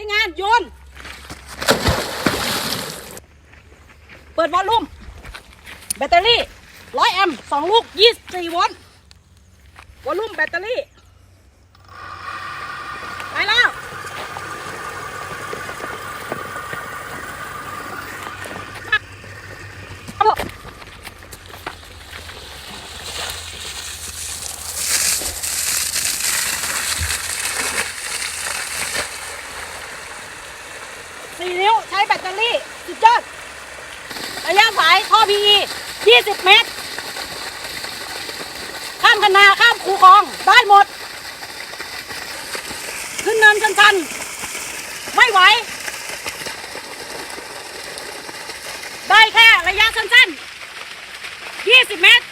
ช้งานโยน เปิดวอลลุ่ม แบตเตอรี่ร้อยแอมป์สองลูกยี่สิบสี่โวลต์วอลลุ่มแบตเตอรี่ ไปแล้ว ครับผมสี่นิ้วใช้ แบตเตอรี่ สุดยอดระยะสายท่อ PE 20 เมตร ข้ามคันนา ข้ามคูคลอง ได้หมด ขึ้นเนินชันๆ ไม่ไหว ได้แค่ระยะสั้นๆ 20 เมตร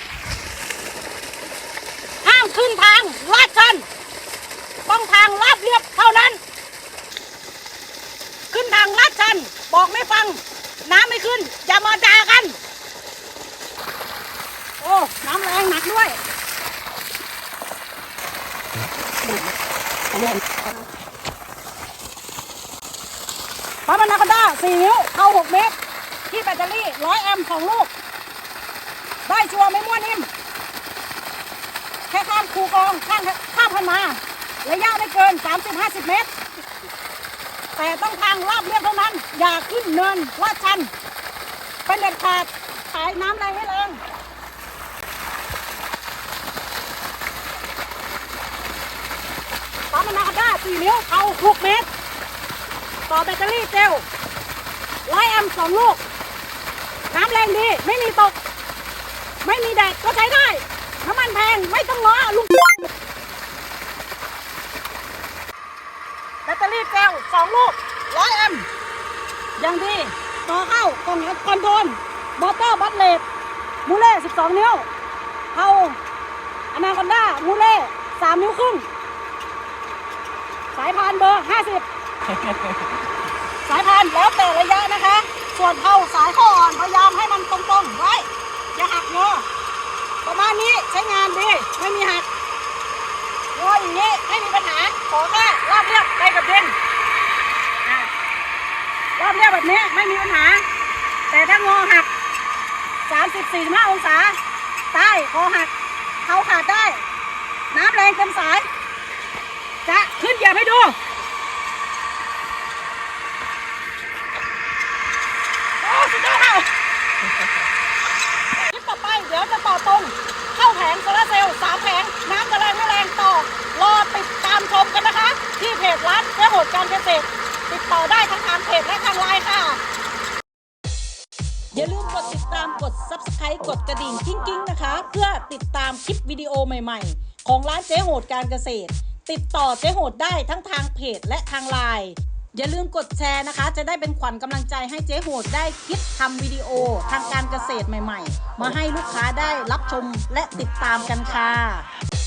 ห้ามขึ้นทางลาดชัน ต้องทางลาดเรียบเท่านั้น ขึ้นทางลาดชันัง น้ำไม่ขึ้น อย่ามาด่ากัน โอ้ น้ำแรงหนักด้วยปั๊มอนาคอนด้า4นิ้ว เข้า6เมตร ที่แบตเตอรี่100แอมป์สองลูก ได้ชัวร์ไม่มั่วนิ่ม แค่ข้ามคูกอง ข้ามข้ามพันมา ระยะไม่เกิน 30-50 เมตร แต่ต้องทางลาบเรียบเท่านั้น อย่าขึ้นเนินลาดชันเป็นเด็ดขาดขายน้ำแรให้แรงปั๊มนาคอนด้า4นิ้วเอา6เมตร ต่อแบตเตอรี่เจลร้อยแอมสองลูก น้ำแรงดี ไม่มีตก ไม่มีแดดก็ใช้ได้ น้ำมันแพง ไม่ต้องล้อลุงแบ ตเตอรี่เจลสองลูกร้อยแอมอย่างดีต่อเข้ากล่องคอนโทรลมอเตอร์บัตเลตมูเล่12นิ้วเทาอนาคอนด้ามูเล่3นิ้วครึ่งสายพานเบอร์50สายพานแล้วแต่ระยะนะคะ ส่วนเท้าสายข้ออ่อนพยายามให้มันตรงๆไว้อย่าหักงอประมาณนี้ใช้งานดี ไม่มีหัก งออย่างนี้ไม่มีปัญหา ขอแค่ราบเรียบไปกับดินอะราบเรียบแบบนี้ไม่มีปัญหา แต่ถ้างอหัก30 45องศา ใต้คอหักเท้าขาดได้ น้ำแรงเต็มสาย จะขึ้นเหยียบให้ดูโอ้สุดยอดค่ะคลิปต่อไปเดี๋ยวจะต่อตรง เข้าแผงโซลาร์เซลล์สามแผง น้ำจะแรงไม่แรงต่อติดตามชมกันนะคะ ที่เพ จร้านเพื่อโหดการเกษตร ติดต่อได้ทั้งทางเพจและทางไลน์ค่ะ อย่าลืมกดติดตามกด subscribe กดกระดิ่งกิ้งๆนะคะ เพื่อติดตามคลิปวิดีโอใหม่ๆ ของร้านเจ๊โหดการเกษตร ติดต่อเจ๊โหดได้ทั้งทางเพจและทางไลน์อย่าลืมกดแชร์นะคะ จะได้เป็นขวัญกำลังใจให้เจ๊โหดได้คิดทำวิดีโอทางการเกษตรใหม่ๆ มาให้ลูกค้าได้รับชมและติดตามกันค่ะ